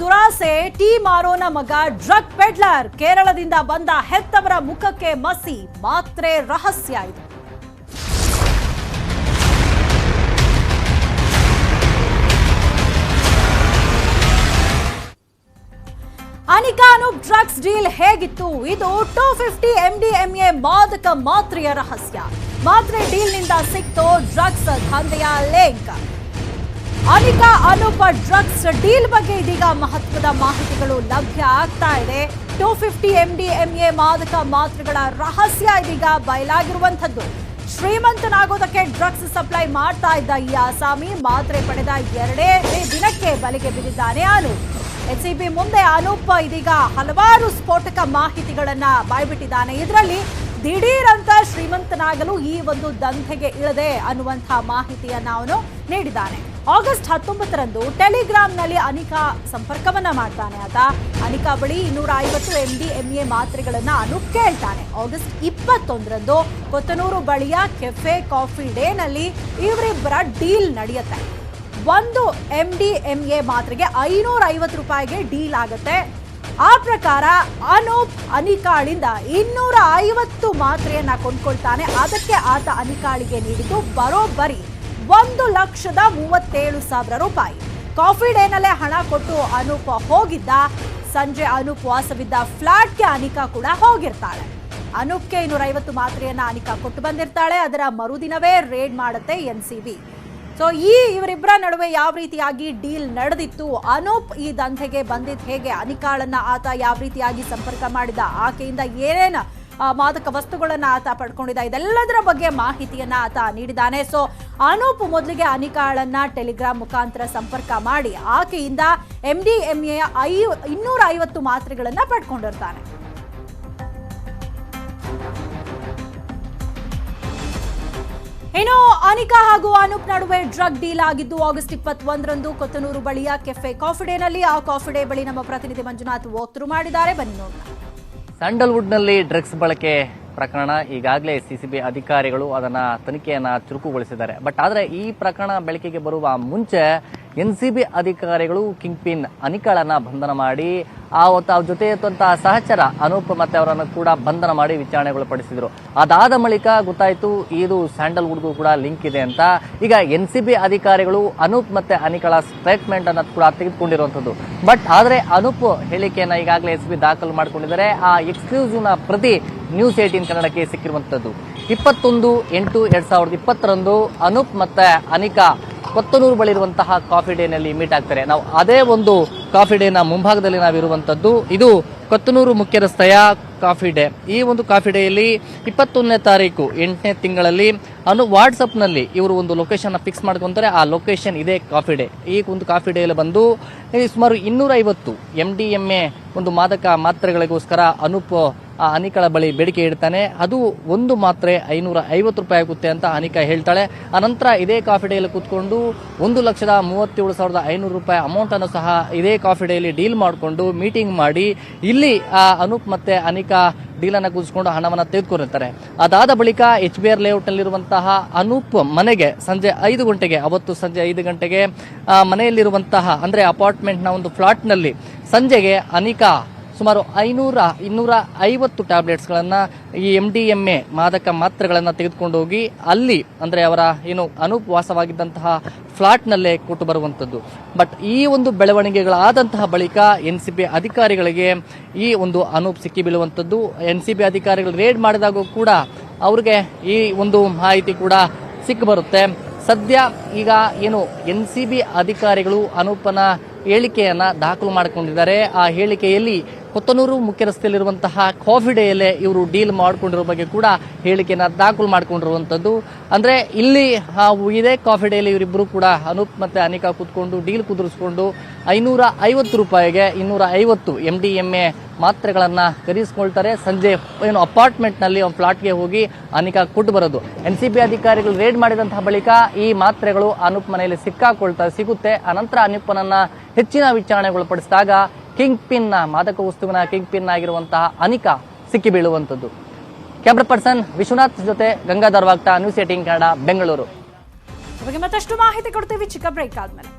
ದುರಾಸೆ, ಟೀ ಮಾರೋನ ಮಗ drug peddler ಕೇರಳದಿಂದ ಬಂದ ಹೆತ್ತವರ ಮುಖಕ್ಕೆ ಮಸಿ, ಮಾತ್ರೆ ರಹಸ್ಯ ಇದು. ಅನಿಕಾ ಅನೂಪ್ ಡ್ರಗ್ಸ್ ಡೀಲ್ ಹೇಗಿತ್ತು? ಇದು ಟೂ ಫಿಫ್ಟಿ ಎಂಡಿಎಂಎ ಮಾದಕ ಮಾತ್ರೆಯ ರಹಸ್ಯ. ಮಾತ್ರೆ ಡೀಲ್ನಿಂದ ಸಿಕ್ತು drugs ದಂಧೆಯ link Anika Anoop drugs deal ಬಗ್ಗೆ ಇದೀಗ ಮಹತ್ವದ ಮಾಹಿತಿಗಳು ಲಭ್ಯ ಆಗ್ತಾ ಇದೆ. ಟೂ ಫಿಫ್ಟಿ ಎಂಡಿಎಂಎ ಮಾದಕ ಮಾತ್ರೆಗಳ ರಹಸ್ಯ ಇದೀಗ ಬಯಲಾಗಿರುವಂಥದ್ದು. ಶ್ರೀಮಂತನಾಗೋದಕ್ಕೆ ಡ್ರಗ್ಸ್ ಸಪ್ಲೈ ಮಾಡ್ತಾ ಇದ್ದ ಈ ಆಸಾಮಿ ಮಾತ್ರೆ ಪಡೆದ ಎರಡೇ ದಿನಕ್ಕೆ ಬಲಿಗೆ ಬಿದ್ದಿದ್ದಾನೆ ಅನೂಪ್ ಎನ್ಸಿಬಿ ಮುಂದೆ ಅನೂಪ್ ಇದೀಗ ಹಲವಾರು ಸ್ಫೋಟಕ ಮಾಹಿತಿಗಳನ್ನ ಬಾಯ್ಬಿಟ್ಟಿದ್ದಾನೆ. ಇದರಲ್ಲಿ ದಿಢೀರಂತ ಶ್ರೀಮಂತನಾಗಲು ಈ ಒಂದು ದಂಧೆಗೆ ಇಳದೆ ಅನ್ನುವಂತಹ ಮಾಹಿತಿಯನ್ನ ಅವನು ನೀಡಿದ್ದಾನೆ. ಆಗಸ್ಟ್ ಹತ್ತೊಂಬತ್ತರಂದು ಟೆಲಿಗ್ರಾಮ್ನಲ್ಲಿ ಅನಿಕಾ ಸಂಪರ್ಕವನ್ನ ಮಾಡ್ತಾನೆ ಆತ. ಅನಿಕಾ ಬಳಿ ಇನ್ನೂರ ಐವತ್ತು ಎಂ ಡಿ ಎಂ ಎ ಮಾತ್ರೆಗಳನ್ನ ಅನು ಕೇಳ್ತಾನೆ. ಆಗಸ್ಟ್ ಇಪ್ಪತ್ತೊಂದರಂದು ಕೊತ್ತನೂರು ಬಳಿಯ ಕೆಫೆ ಕಾಫಿ ಡೇನಲ್ಲಿ ಇವರಿಬ್ಬರ ಡೀಲ್ ನಡೆಯುತ್ತೆ. ಒಂದು ಎಂ ಡಿ ಎಂ ಎ ಮಾತ್ರೆಗೆ ಐನೂರ ಐವತ್ತು ರೂಪಾಯಿಗೆ ಡೀಲ್ ಆಗುತ್ತೆ. ಆ ಪ್ರಕಾರ ಅನೂಪ್ ಅನಿಕಾಳಿಂದ ಇನ್ನೂರ ಐವತ್ತು ಮಾತ್ರೆಯನ್ನ ಕೊಂಡ್ಕೊಳ್ತಾನೆ. ಅದಕ್ಕೆ ಆತ ಅನಿಕಾಳಿಗೆ ನೀಡಿದ್ದು ಬರೋಬ್ಬರಿ ಒಂದು ಲಕ್ಷದ ಮೂವತ್ತೇಳು ಸಾವಿರ ರೂಪಾಯಿ. ಕಾಫಿ ಡೇನಲ್ಲೇ ಹಣ ಕೊಟ್ಟು ಅನೂಪ್ ಹೋಗಿದ್ದ. ಸಂಜೆ ಅನೂಪ್ ವಾಸವಿದ್ದ ಫ್ಲಾಟ್ಗೆ ಅನಿಕಾ ಕೂಡ ಹೋಗಿರ್ತಾಳೆ. ಅನೂಪ್ಗೆ ಇನ್ನೂರ ಐವತ್ತು ಮಾತ್ರೆಯನ್ನ ಅನಿಕಾ ಕೊಟ್ಟು ಬಂದಿರ್ತಾಳೆ. ಅದರ ಮರುದಿನವೇ ರೇಡ್ ಮಾಡುತ್ತೆ ಎನ್ ಸೊ ಈ ಇವರಿಬ್ಬರ ನಡುವೆ ಯಾವ ರೀತಿಯಾಗಿ ಡೀಲ್ ನಡೆದಿತ್ತು? ಅನೂಪ್ ಈ ದಂಧೆಗೆ ಬಂದಿದ್ದು ಹೇಗೆ? ಅನಿಕಾಳನ್ನ ಆತ ಯಾವ ರೀತಿಯಾಗಿ ಸಂಪರ್ಕ ಮಾಡಿದ? ಆಕೆಯಿಂದ ಏನೇನ ಮಾದಕ ವಸ್ತುಗಳನ್ನ ಆತ ಪಡ್ಕೊಂಡಿದ್ದ? ಇದೆಲ್ಲದರ ಬಗ್ಗೆ ಮಾಹಿತಿಯನ್ನ ಆತ ನೀಡಿದ್ದಾನೆ. ಸೊ ಅನೂಪ್ ಮೊದಲಿಗೆ ಅನಿಕಾಳನ್ನ ಟೆಲಿಗ್ರಾಮ್ ಮುಖಾಂತರ ಸಂಪರ್ಕ ಮಾಡಿ ಆಕೆಯಿಂದ ಎಂ ಡಿ ಎಂ ಎ ಐ ಇನ್ನೂರ ಐವತ್ತು ಮಾತ್ರೆಗಳನ್ನ ಪಡ್ಕೊಂಡಿರ್ತಾನೆ. ಇನ್ನು ಅನಿಕಾ ಹಾಗೂ ಅನೂಪ್ ನಡುವೆ ಡ್ರಗ್ ಡೀಲ್ ಆಗಿದ್ದು ಆಗಸ್ಟ್ ಇಪ್ಪತ್ತೊಂದರಂದು ಕೊತ್ತನೂರು ಬಳಿಯ ಕೆಫೆ ಕಾಫಿ ಡೇನಲ್ಲಿ ಆ ಕಾಫಿ ಡೇ ಬಳಿ ನಮ್ಮ ಪ್ರತಿನಿಧಿ ಮಂಜುನಾಥ್ ವಾಕ್ತರು ಮಾಡಿದ್ದಾರೆ. ಬನ್ನಿ ನೋಡೋಣ. ಸ್ಯಾಂಡಲ್ವುಡ್ನಲ್ಲಿ ಡ್ರಗ್ಸ್ ಬಳಕೆ ಪ್ರಕರಣ ಈಗಾಗಲೇ ಸಿಸಿಬಿ ಅಧಿಕಾರಿಗಳು ಅದನ್ನ ತನಿಖೆಯನ್ನ ಚುರುಕುಗೊಳಿಸಿದ್ದಾರೆ. ಬಟ್ ಆದರೆ ಈ ಪ್ರಕರಣ ಬೆಳಕಿಗೆ ಬರುವ ಮುಂಚೆ ಎನ್ ಸಿ ಬಿ ಅಧಿಕಾರಿಗಳು ಕಿಂಗ್ ಪಿನ್ ಅನಿಕಳನ ಬಂಧನ ಮಾಡಿ, ಆ ಹೊತ್ತು ಅವ್ರ ಜೊತೆ ಇರುವಂತಹ ಸಹಚರ ಅನೂಪ್ ಮತ್ತೆ ಅವರನ್ನು ಕೂಡ ಬಂಧನ ಮಾಡಿ ವಿಚಾರಣೆಗೊಳಪಡಿಸಿದ್ರು. ಅದಾದ ಬಳಿಕ ಗೊತ್ತಾಯ್ತು, ಇದು ಸ್ಯಾಂಡಲ್ವುಡ್ಗೂ ಕೂಡ ಲಿಂಕ್ ಇದೆ ಅಂತ. ಈಗ ಎನ್ ಸಿ ಬಿ ಅಧಿಕಾರಿಗಳು ಅನೂಪ್ ಮತ್ತೆ ಅನಿಕಳ ಸ್ಟೇಟ್ಮೆಂಟ್ ಅನ್ನ ಕೂಡ ತೆಗೆದುಕೊಂಡಿರುವಂತದ್ದು ಬಟ್ ಆದ್ರೆ ಅನುಪ್ ಹೇಳಿಕೆಯನ್ನು ಈಗಾಗಲೇ ಎಸ್ ಬಿ ದಾಖಲು ಮಾಡಿಕೊಂಡಿದ್ದಾರೆ. ಆ ಎಕ್ಸ್ಕ್ಲೂಸಿವ್ನ ಪ್ರತಿ ನ್ಯೂಸ್ ಏಟೀನ್ ಕನ್ನಡಕ್ಕೆ ಸಿಕ್ಕಿರುವಂತದ್ದು. ಇಪ್ಪತ್ತೊಂದು, ಎಂಟು, ಎರಡ್ ಸಾವಿರದ ಇಪ್ಪತ್ತರಂದು ಅನೂಪ್ ಮತ್ತೆ ಅನಿಕಾ ಕೊತ್ತನೂರು ಬಳಿ ಇರುವಂತಹ ಕಾಫಿ ಡೇನಲ್ಲಿ ಮೀಟ್ ಆಗ್ತಾರೆ. ನಾವು ಅದೇ ಒಂದು ಕಾಫಿ ಡೇನ ಮುಂಭಾಗದಲ್ಲಿ ನಾವಿರುವಂತದ್ದು ಇದು ಕೊತ್ತನೂರು ಮುಖ್ಯ ರಸ್ತೆಯ ಕಾಫಿ ಡೇ ಈ ಒಂದು ಕಾಫಿ ಡೇಯಲ್ಲಿ ಇಪ್ಪತ್ತೊಂದನೇ ತಾರೀಕು, ಎಂಟನೇ ತಿಂಗಳಲ್ಲಿ ಅನು ವಾಟ್ಸಪ್ನಲ್ಲಿ ಇವರು ಒಂದು ಲೊಕೇಶನ್ ಫಿಕ್ಸ್ ಮಾಡ್ಕೊಂತಾರೆ. ಆ ಲೊಕೇಶನ್ ಇದೆ ಕಾಫಿ ಡೇ. ಈ ಒಂದು ಕಾಫಿ ಡೇಯಲ್ಲಿ ಬಂದು ಸುಮಾರು ಇನ್ನೂರ ಐವತ್ತು ಎಂ ಡಿ ಎಂ ಎ ಒಂದು ಮಾದಕ ಮಾತ್ರೆಗಳಿಗೋಸ್ಕರ ಅನುಪ್, ಆ ಅನಿಕಳ ಬಳಿ ಬೇಡಿಕೆ ಇಡ್ತಾನೆ. ಅದು ಒಂದು ಮಾತ್ರೆ ಐನೂರ ಐವತ್ತು ರೂಪಾಯಿ ಆಗುತ್ತೆ ಅಂತ ಅನಿಕಾ ಹೇಳ್ತಾಳೆ. ಅನಂತರ ಇದೇ ಕಾಫಿ ಡೇಯಲ್ಲಿ ಕೂತ್ಕೊಂಡು ಒಂದು ಲಕ್ಷದ ಮೂವತ್ತೇಳು ಸಾವಿರದ ಐನೂರು ರೂಪಾಯಿ ಅಮೌಂಟ್ ಅನ್ನು ಸಹ ಇದೇ ಕಾಫಿ ಡೇಲಿ ಡೀಲ್ ಮಾಡಿಕೊಂಡು ಮೀಟಿಂಗ್ ಮಾಡಿ, ಇಲ್ಲಿ ಆ ಅನೂಪ್ ಮತ್ತೆ ಅನಿಕಾ ಡೀಲನ್ನು ಕೂರಿಸ್ಕೊಂಡು ಹಣವನ್ನು ತೆಗೆದುಕೊಂಡಿರ್ತಾರೆ. ಅದಾದ ಬಳಿಕ ಎಚ್ ಬಿ ಆರ್ ಲೇಔಟ್ನಲ್ಲಿರುವಂತಹ ಅನೂಪ್ ಮನೆಗೆ ಸಂಜೆ ಐದು ಗಂಟೆಗೆ, ಅವತ್ತು ಸಂಜೆ ಐದು ಗಂಟೆಗೆ ಮನೆಯಲ್ಲಿರುವಂತಹ, ಅಂದರೆ ಅಪಾರ್ಟ್ಮೆಂಟ್ನ ಒಂದು ಫ್ಲಾಟ್ನಲ್ಲಿ ಸಂಜೆಗೆ ಅನಿಕಾ ಸುಮಾರು ಐನೂರ, ಇನ್ನೂರ ಐವತ್ತು ಟ್ಯಾಬ್ಲೆಟ್ಸ್ಗಳನ್ನು ಈ ಎಂ ಡಿ ಎಂ ಎ ಮಾದಕ ಮಾತ್ರೆಗಳನ್ನು ತೆಗೆದುಕೊಂಡು ಹೋಗಿ ಅಲ್ಲಿ ಅಂದರೆ ಅವರ ಏನು ಅನುಪ್ ವಾಸವಾಗಿದ್ದಂತಹ ಫ್ಲಾಟ್ನಲ್ಲೇ ಕೊಟ್ಟು ಬರುವಂಥದ್ದು. ಬಟ್ ಈ ಒಂದು ಬೆಳವಣಿಗೆಗಳಾದಂತಹ ಬಳಿಕ ಎನ್ ಸಿ ಬಿ ಅಧಿಕಾರಿಗಳಿಗೆ ಈ ಒಂದು ಅನೂಪ್ ಸಿಕ್ಕಿ ಬೀಳುವಂಥದ್ದು. ಎನ್ ಸಿ ಬಿ ಅಧಿಕಾರಿಗಳು ರೇಡ್ ಮಾಡಿದಾಗೂ ಕೂಡ ಅವ್ರಿಗೆ ಈ ಒಂದು ಮಾಹಿತಿ ಕೂಡ ಸಿಕ್ಕಿ ಬರುತ್ತೆ. ಸದ್ಯ ಈಗ ಏನು ಎನ್ ಸಿ ಬಿ ಅಧಿಕಾರಿಗಳು ಅನೂಪನ ಹೇಳಿಕೆಯನ್ನು ದಾಖಲು ಮಾಡಿಕೊಂಡಿದ್ದಾರೆ. ಆ ಹೇಳಿಕೆಯಲ್ಲಿ ಕೊತ್ತನೂರು ಮುಖ್ಯ ರಸ್ತೆಯಲ್ಲಿರುವಂತಹ ಕಾಫಿ ಡೇಯಲ್ಲೇ ಇವರು ಡೀಲ್ ಮಾಡ್ಕೊಂಡಿರೋ ಬಗ್ಗೆ ಕೂಡ ಹೇಳಿಕೆಯನ್ನು ದಾಖಲು ಮಾಡಿಕೊಂಡಿರುವಂಥದ್ದು. ಅಂದರೆ ಇಲ್ಲಿ ಇದೇ ಕಾಫಿ ಡೇಯಲ್ಲಿ ಇವರಿಬ್ಬರು ಕೂಡ ಅನೂಪ್ ಮತ್ತು ಅನಿಕಾ ಕೂತ್ಕೊಂಡು ಡೀಲ್ ಕುದುರಿಸ್ಕೊಂಡು ಐನೂರ ಐವತ್ತು ರೂಪಾಯಿಗೆ ಇನ್ನೂರ ಐವತ್ತು ಎಂ ಡಿ ಎಂ ಎ ಮಾತ್ರೆಗಳನ್ನು ಖರೀದಿಸ್ಕೊಳ್ತಾರೆ. ಸಂಜೆ ಏನು ಅಪಾರ್ಟ್ಮೆಂಟ್ನಲ್ಲಿ ಒಂದು ಫ್ಲಾಟ್ಗೆ ಹೋಗಿ ಅನಿಕಾ ಕೊಟ್ಟು ಬರೋದು. ಎನ್ ಸಿ ಬಿ ಅಧಿಕಾರಿಗಳು ರೇಡ್ ಮಾಡಿದಂತಹ ಬಳಿಕ ಈ ಮಾತ್ರೆಗಳು ಅನೂಪ್ ಮನೆಯಲ್ಲಿ ಸಿಕ್ಕಾಕೊಳ್ತಾ ಸಿಗುತ್ತೆ. ಅನಂತರ ಅನೂಪನನ್ನು ಹೆಚ್ಚಿನ ವಿಚಾರಣೆಗೊಳಪಡಿಸಿದಾಗ ಕಿಂಗ್ ಪಿನ್ ಮಾದಕ ವಸ್ತುವಿನ ಕಿಂಗ್ ಪಿನ್ ಆಗಿರುವಂತಹ ಅನಿಕ ಸಿಕ್ಕಿ ಬೀಳುವಂಥದ್ದು ಕ್ಯಾಮ್ರಾ ಪರ್ಸನ್ ವಿಶ್ವನಾಥ್ ಜೊತೆ ಗಂಗಾಧರ್ ವಾಗ್ತಾ ನ್ಯೂಸ್ ಏಟಿಂಗ್ ಕನ್ನಡ, ಬೆಂಗಳೂರು. ಮತ್ತಷ್ಟು ಮಾಹಿತಿ ಕೊಡ್ತೀವಿ. ಚಿಕ್ಕ ಬ್ರೇಕ್ ಆದ್ಮೇಲೆ.